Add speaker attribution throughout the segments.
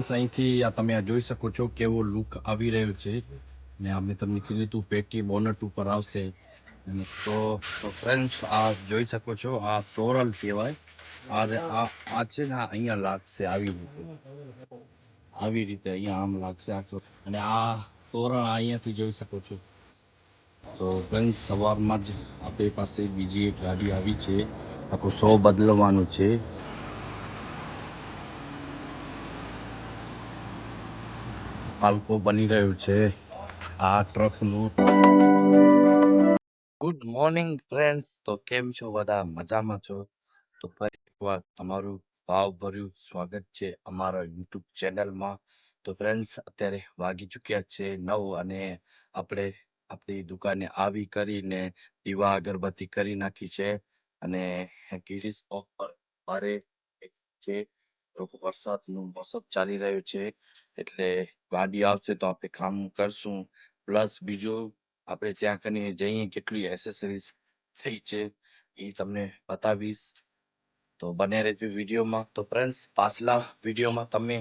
Speaker 1: Friends અહીંથી આ તમે આ જોઈ શકો છો કેવો લુક આવી રહ્યો છે. ને અમે તમને કીધું હતું પેટી બોનટ ઉપર આવશે. તો તો ફ્રેન્ડ્સ આ જોઈ શકો છો, આ તોરલ કહેવાય. આ આ છે ને અહીંયા લાગશે આવી રીતે. આવી રીતે અહીંયા આમ લાગશે આખો અને આ તોરણ અહીંયાથી જોઈ શકો છો. તો ફ્રેન્ડ સવારમાં જ આપણી પાસે બીજી એક ગાડી આવી છે. આખું સો બદલવાનું છે. પાલકો બની રહ્યું છે. આ ટ્રકનું ગુડ મોર્નિંગ ફ્રેન્ડ્સ તો કેમ છો બધા? મજામાં છો? તો ફરી એકવાર તમારું ભાવભર્યું સ્વાગત છે અમારા યુટ્યુબ ચેનલમાં તો ફ્રેન્ડ્સ અત્યારે વાગી ચૂક્યા છે નવ અને આપણે આપણી દુકાને આવી કરીને દીવા અગરબત્તી કરી નાખી છે અને ગિરીશ ઓફર ભારે છે. વરસાદનું મોસમ ચાલી રહ્યું છે. એટલે ગાડી આવશે તો આપણે કામ કરશું. પ્લસ બીજું આપણે ત્યાં કને જઈએ કેટલી એસેસરીઝ થઈ છે એ તમને બતાવીશ. તો બને રહેજો વિડીયોમાં. તો ફ્રેન્ડ્સ પાછલા વિડીયોમાં તમે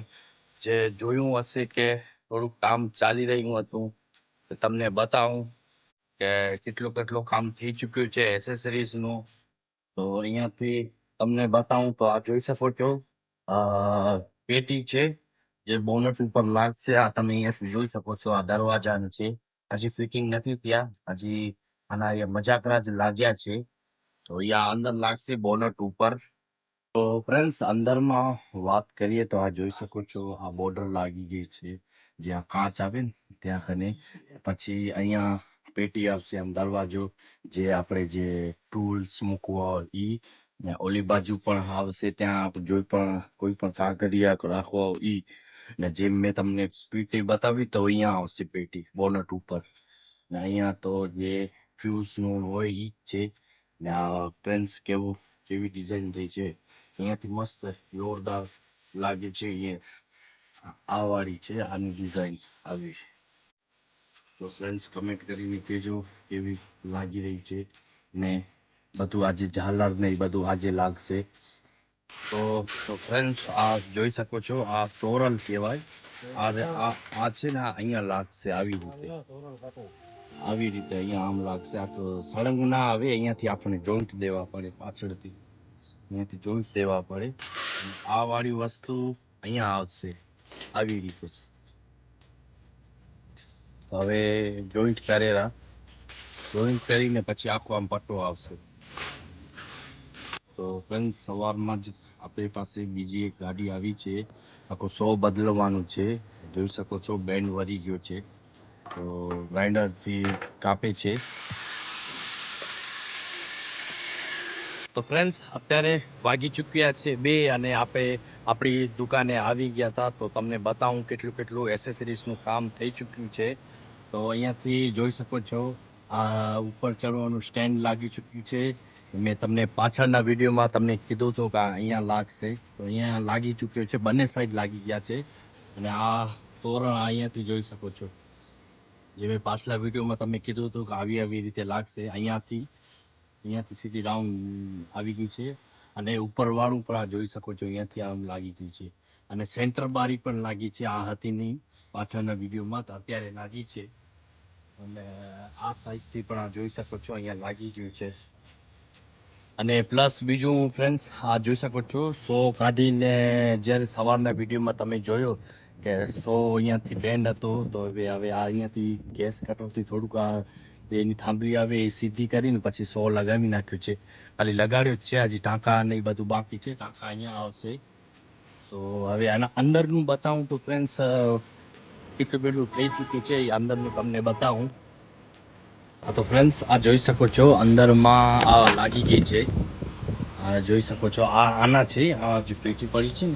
Speaker 1: જે જોયું હશે કે થોડુંક કામ ચાલી રહ્યું હતું તમને બતાવું કે કેટલું કેટલું કામ થઈ ચૂક્યું છે એસેસરીઝનું તો અહીંયાથી તમને બતાવું તો આ જોઈ શકો છો. પેટી છે. જે બોનટ ઉપર લાગશે આ તમે અહીંયા જોઈ શકો છો? આ દરવાજાનું છે. હજી ફિટિંગ નથી ત્યાં હજી આના એ મજાકરા જ લાગ્યા છે. તો અહીંયા અંદર લાગશે બોનટ ઉપર. તો ફ્રેન્ડ્સ અંદરમાં વાત કરીએ તો આ જોઈ શકો છો, આ બોર્ડર લાગી ગઈ છે. જ્યાં કાચ આવે ને, ત્યાં કને પછી અહીંયા પેટી આવશે આમ દરવાજો. જે આપણે જે ટૂલ્સ મૂકવા ઈ. ઓલી બાજુ પણ આવશે. ત્યાં જોઈ પણ કોઈ પણ કાગળિયા રાખવા ઈ. ને જેમ મેં તમને પેટી બતાવી તો અહીંયા આવશે પેટી, બોનટ ઉપર. ને અહીંયા તો જે ફ્યુઝનું હોય એ જ છે. ને આ પેન્સ કેવું, કેવી ડિઝાઇન થઈ છે. અહીંયાથી મસ્ત જોરદાર લાગે છે અહીંયા. આ વાળી છે, આની ડિઝાઇન આવી. તો ફ્રેન્ડ્સ કમેન્ટ કરીને કહેજો કેવી લાગી રહી છે. ને બધું આજે ઝાલર ને બધું આજે લાગશે. તો તો ફ્રેન્ડ્સ આ જોઈ શકો છો, આ તોરણ કહેવાય. આ આ છે ને અહીંયા લાગશે આવી રીતે. આવી રીતે અહીંયા આમ લાગશે. આ સળંગ ના આવે, અહીંયાથી આપણે જોઈન્ટ દેવા પડે પાછળથી. અહીંયાથી જોઈન્ટ દેવા પડે. આ વાળી વસ્તુ અહીંયા આવશે. આવી રીતે. હવે જોઈન્ટ કરેલા જોઈન્ટ કરીને પછી આખો આમ પટ્ટો આવશે. તો ફ્રેન્ડ સવારમાં જ આપણી પાસે બીજી એક ગાડી આવી છે. આખો સો બદલવાનું છે. જોઈ શકો છો બેન્ડ વળી ગયો છે. તો ગ્રાઇન્ડરથી કાપે છે. તો ફ્રેન્ડ્સ અત્યારે વાગી ચૂક્યા છે બે અને આપણે આપણી દુકાને આવી ગયા હતા. તો તમને બતાવું કેટલું કેટલું એસેસરીઝનું કામ થઈ ચૂક્યું છે. તો અહીંયાથી જોઈ શકો છો, આ ઉપર ચડવાનું સ્ટેન્ડ લાગી ચૂક્યું છે. મેં તમને પાછળના વિડીયોમાં તમને કીધું હતું કે અહીંયા લાગશે. તો અહીંયા લાગી ચૂક્યો છે. બંને સાઈડ લાગી ગયા છે. અને આ તોરણ અહીંયાથી જોઈ શકો છો. જે મેં પાછલા વિડીયોમાં તમને કીધું હતું કે આવી આવી રીતે લાગશે. અહીંયાથી અહીંયાથી સીધી રાઉન્ડ આવી ગયું છે. અને ઉપરવાળું પણ આ જોઈ શકો છો. અહીંયાથી આમ લાગી ગયું છે. અને સેન્ટર બારી પણ લાગી છે. આ હતી નહીં. પાછળના વિડીયોમાં તો અત્યારે લાગી છે. અને આ સાઈડથી પણ આ જોઈ શકો છો. અહીંયા લાગી ગયું છે. અને પ્લસ બીજું ફ્રેન્ડ્સ આ જોઈ શકો છો, સો કાઢીને જ્યારે સવારના વિડીયોમાં તમે જોયો કે સો અહીંયાથી બેન્ડ હતો, તો હવે હવે આ અહીંયાથી ગેસ કટરથી થોડુંક આ એની થાંભલી આવે એ સીધી કરીને પછી સો લગાવી નાખ્યું છે. ખાલી લગાડ્યો જ છે, હજી ટાંકા ને એ બધું બાકી છે, ટાંકા અહીંયા આવશે. તો હવે આના અંદરનું બતાવું તો ફ્રેન્ડ્સ કેટલું કેટલું થઈ ચૂક્યું છે, એ અંદરનું તમને બતાવું. તો ફ્રેન્ડ્સ આ જોઈ શકો છો, અંદરમાં આ લાગી ગઈ છે. આ જોઈ શકો છો, આ આના છે, આ જે પેટી પડી છે ને,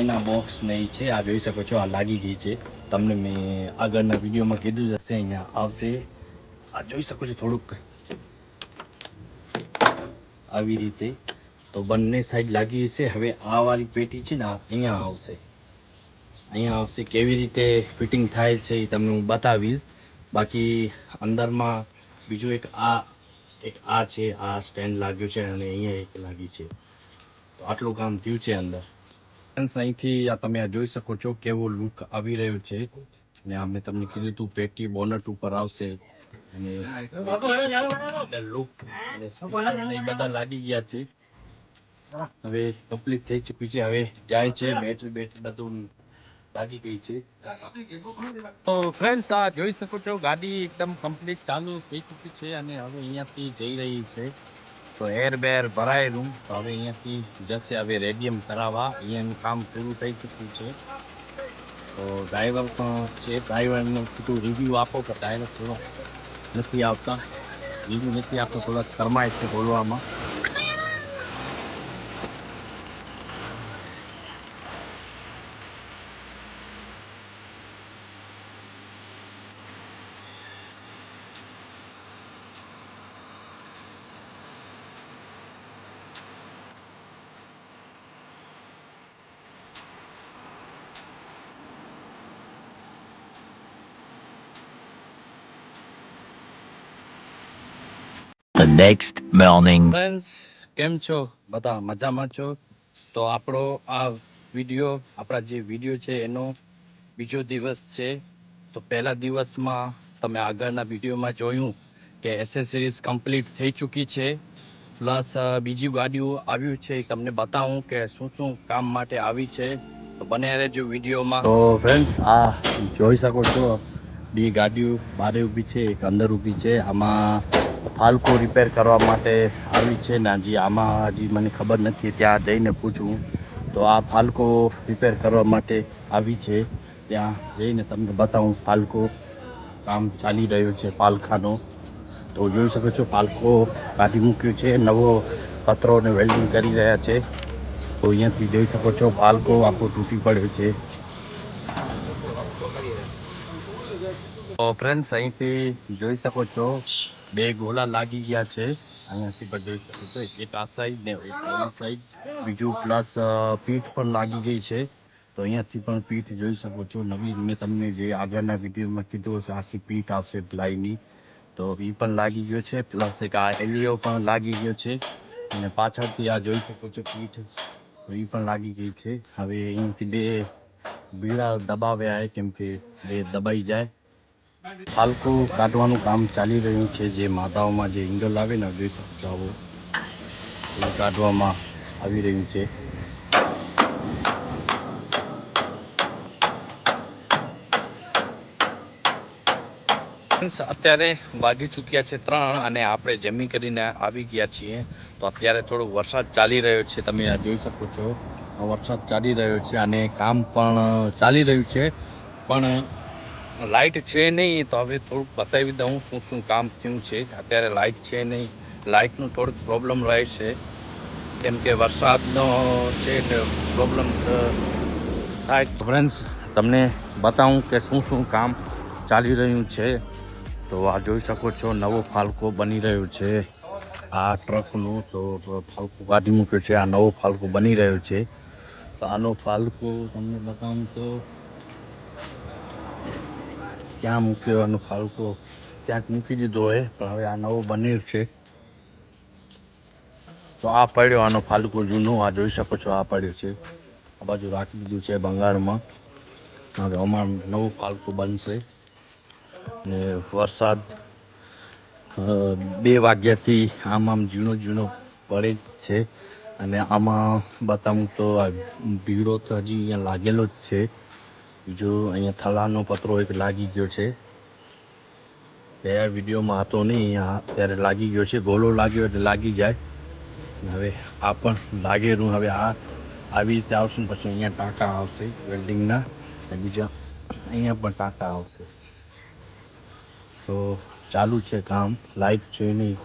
Speaker 1: એના બોક્સ ને છે, આ જોઈ શકો છો, આ લાગી ગઈ છે. તમને મેં આગળના વિડીયોમાં કીધું જ હશે, અહીંયા આવશે. આ જોઈ શકો છો થોડુંક. આવી રીતે. તો બંને સાઈડ લાગી હશે. હવે આ વાળી પેટી છે ને અહીંયા આવશે. અહીંયા આવશે. કેવી રીતે ફિટિંગ થાય છે એ તમને હું બતાવીશ. બાકી અંદરમાં બીજું એક આ એક આ છે આ સ્ટેન્ડ લાગ્યું છે અને અહીંયા એક લાગી છે. તો આટલું કામ થયું છે અંદર. અહીંથી આ તમે આ જોઈ શકો છો કેવો લુક આવી રહ્યો છે. અને અમે તમને કીધું હતું પેટી બોનટ ઉપર આવશે. અને લુક અને બધા લાગી ગયા છે. હવે કમ્પ્લીટ થઈ ચૂકી છે. હવે જાય છે બેટરી બેટરી બધું લાગી ગઈ છે. તો ફ્રેન્ડ્સ આ જોઈ શકો છો, ગાડી એકદમ કમ્પ્લીટ ચાલુ થઈ ચૂકી છે અને હવે અહીંયાથી જઈ રહી છે. તો એર બેર ભરાયેલું તો હવે અહીંયાથી જશે, હવે રેડિયમ કરાવવા. અહીંયાનું કામ પૂરું થઈ ચૂક્યું છે. તો ડ્રાઈવર પણ છે. ડ્રાઈવરને થોડું રિવ્યૂ આપો કે ડ્રાઈવર થોડો નથી આવતા. રિવ્યૂ નથી આપતો, થોડાક શરમાય છે બોલવામાં.
Speaker 2: The next morning.
Speaker 1: ફ્રેન્ડ્સ કેમ છો? બધા મજામાં છો? તો આપણો આ વીડિયો, આપણા જે વીડિયો છે, એનો બીજો દિવસ છે. તો પહેલા દિવસમાં તમે આગળના વિડીયોમાં જોયું કે એસેસરીઝ કમ્પ્લીટ થઈ ચૂકી છે. પ્લસ બીજી ગાડીઓ આવ્યું છે. તમને બતાવું કે શું શું કામ માટે આવી છે. તો બને રહેજો વિડીયોમાં. તો ફ્રેન્ડ્સ આ જોઈ શકો છો. બે ગાડીઓ બહાર ઊભી છે, એક અંદર ઊભી છે. આમાં ફાલ્કો રિપેર કરવા માટે આવી છે. ને હજી આમાં હજી મને ખબર નથી. ત્યાં જઈને પૂછું. તો આ ફાલકો રિપેર કરવા માટે આવી છે. ત્યાં જઈને તમને બતાવું ફાલકો કામ ચાલી રહ્યું છે પાલખાનો. તો જોઈ શકો છો પાલકો કાઢી મૂક્યું છે. નવો પથરોને વેલ્ડિંગ કરી રહ્યા છે. તો અહીંયાથી જોઈ શકો છો પાલકો આખો તૂટી પડ્યો છે. તો ફ્રેન્ડ્સ અહીંથી જોઈ શકો છો, બે ગોલા લાગી ગયા છે. અહીંયાથી પણ જોઈ શકો છો, એક આ સાઈડ ને એક સાઈડ બીજું પ્લસ પીઠ પણ લાગી ગઈ છે. તો અહીંયાથી પણ પીઠ જોઈ શકો છો. નવી મેં તમને જે આગળના વિડીયોમાં કીધું હશે, આખી પીઠ આવશે પ્લાયની તો એ પણ લાગી ગયો છે. પ્લસ એક આ એલિયો પણ લાગી ગયો છે. અને પાછળથી આ જોઈ શકો છો પીઠ. તો એ પણ લાગી ગઈ છે. હવે અહીંથી બે બીડા દબાવ્યા કેમ કે બે દબાઈ જાય. ફાલકું કાઢવાનું કામ ચાલી રહ્યું છે. જે માતાઓમાં જે એંગલ આવે ને જોઈ સપ્તાહો એ કાઢવામાં આવી રહ્યું છે. અત્યારે વાગી ચૂક્યા છે ત્રણ અને આપણે જમી કરીને આવી ગયા છીએ. તો અત્યારે થોડો વરસાદ ચાલી રહ્યો છે. તમે આ જોઈ શકો છો. વરસાદ ચાલી રહ્યો છે અને કામ પણ ચાલી રહ્યું છે. પણ લાઇટ છે નહીં, તો હવે થોડુંક બતાવી દઉં શું શું કામ થયું છે. અત્યારે લાઇટ છે નહીં, લાઇટનું થોડુંક પ્રોબ્લેમ રહે છે કેમ કે વરસાદનો છે એટલે પ્રોબ્લેમ થાય ફ્રેન્ડ્સ, તમને બતાવું કે શું શું કામ ચાલી રહ્યું છે. તો આ જોઈ શકો છો, નવો ફાલકો બની રહ્યો છે. આ ટ્રકનું તો ફાલકો કાઢી મૂક્યો છે, આ નવો ફાલકો બની રહ્યો છે. તો આનો ફાલકો તમને બતાવું તો ક્યાં મૂક્યો આનો ફાલ્કો ક્યાંક મૂકી દીધો હોય પણ હવે આ નવો બનેર છે. તો આ પડ્યો, આનો ફાલકો જૂનો, આ જોઈ શકો છો, આ પડ્યો છે. આ બાજુ રાખી દીધું છે બંગાળમાં. હવે અમારું નવું ફાલ્કો બનશે. ને વરસાદ બે વાગ્યાથી આમ આમ ઝીણો ઝીણો પડે જ છે. અને આમાં બતાવું તો આ ભીડો તો હજી અહીંયા લાગેલો જ છે. બીજો અહીંયા થલાનો પતરો એક લાગી ગયો છે. ગયા વિડીયોમાં હતો નહીં આ અત્યારે લાગી ગયો છે. ગોળો લાગ્યો એટલે લાગી જાય. હવે આ પણ લાગેલું, હવે આ આવી રીતે આવશે ને પછી અહીંયા ટાંકા આવશે વેલ્ડિંગના. બીજા અહીંયા પણ ટાંકા આવશે. તો ચાલુ છે કામ લાઈટ છે નહીં.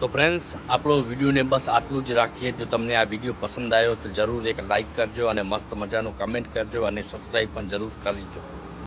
Speaker 1: તો ફ્રેન્ડ્સ આપણો વિડીયોને બસ આટલું જ રાખીએ. જો તમને આ વીડિયો પસંદ આવ્યો તો જરૂર એક લાઇક કરજો અને મસ્ત મજાનું કમેન્ટ કરજો અને સબસ્ક્રાઈબ પણ જરૂર કરજો